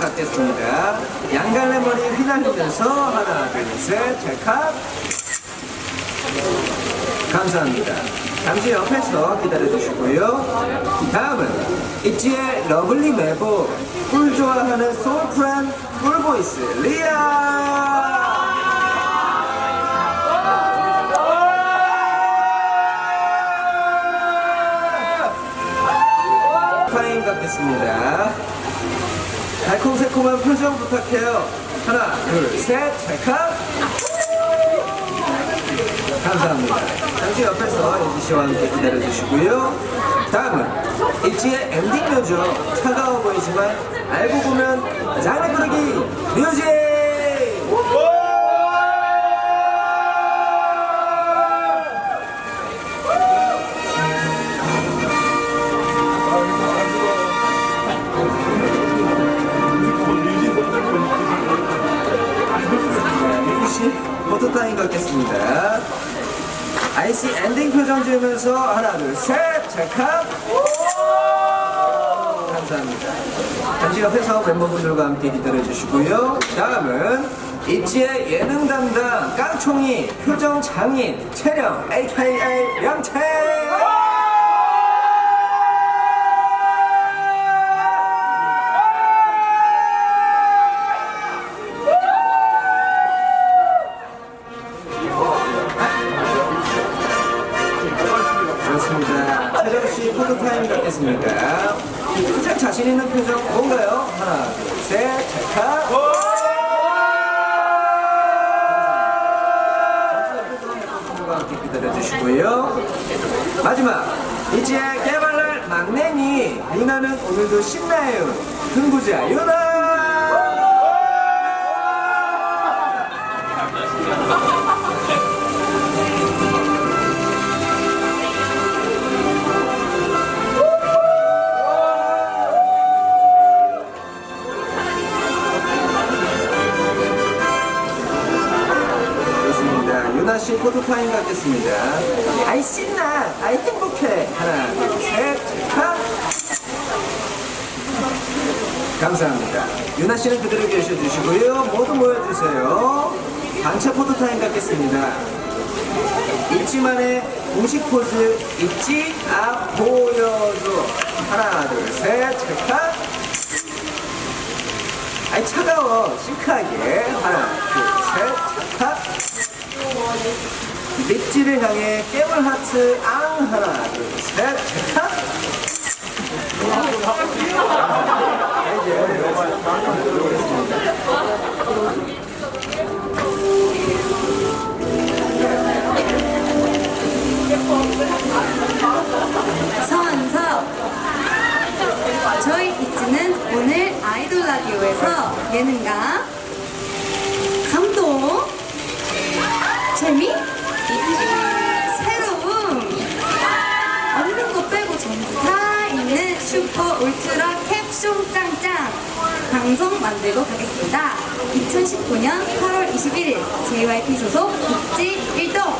같겠습니다. 양갈래 머리 휘날리면서 하나, 둘, 셋, 찰칵. 감사합니다. 잠시 옆에서 기다려주시고요. 다음은 있지의 러블리 메보, 꿀 좋아하는 소프란 꿀보이스 리아! 타임 갖겠습니다. 달콤새콤한 표정 부탁해요. 하나, 둘, 셋, 찰칵! 감사합니다. 잠시 옆에서 예지 씨와 함께 기다려주시고요. 다음은 있지의 엔딩 묘죠. 차가워 보이지만 알고 보면 부르기 뮤직! 포토타임 갖겠습니다. 아이씨 엔딩 표정 지으면서 하나 둘셋 찰칵. 감사합니다. 잠시 옆에서 멤버분들과 함께 기다려주시고요. 다음은 있지의 예능 담당 깡총이 표정 장인 채령 AKA 양채 갖겠습니다. 가장 자신 있는 표정 뭔가요? 하나, 둘, 셋, 찰칵. 기다려주시고요. 마지막 이지의 개발날 막내니 유나는 오늘도 신나요. 흥부자 유나. 좋습니다. 유나 씨 포토 타임 갖겠습니다. 아이 신나, 아이 행복해. 하나, 둘, 셋, 찰칵. 감사합니다. 유나 씨는 그대로 계셔주시고요. 모두 모여주세요. 단체 포토 타임 갖겠습니다. 있지만의 공식 포즈 있지 아 보여줘. 하나, 둘, 셋, 찰칵. 아이 차가워 시크하게 하나 둘셋 찰칵 립지를 향해 깨물 하트 앙 하나 둘셋. 서한서. 저희 이츠는 오늘 아이돌 라디오에서 예능감 재미? 새로움 없는 거 빼고 전부 다 있는 슈퍼 울트라 캡숑 짱짱 방송 만들고 가겠습니다. 2019년 8월 21일 JYP 소속 국지 1동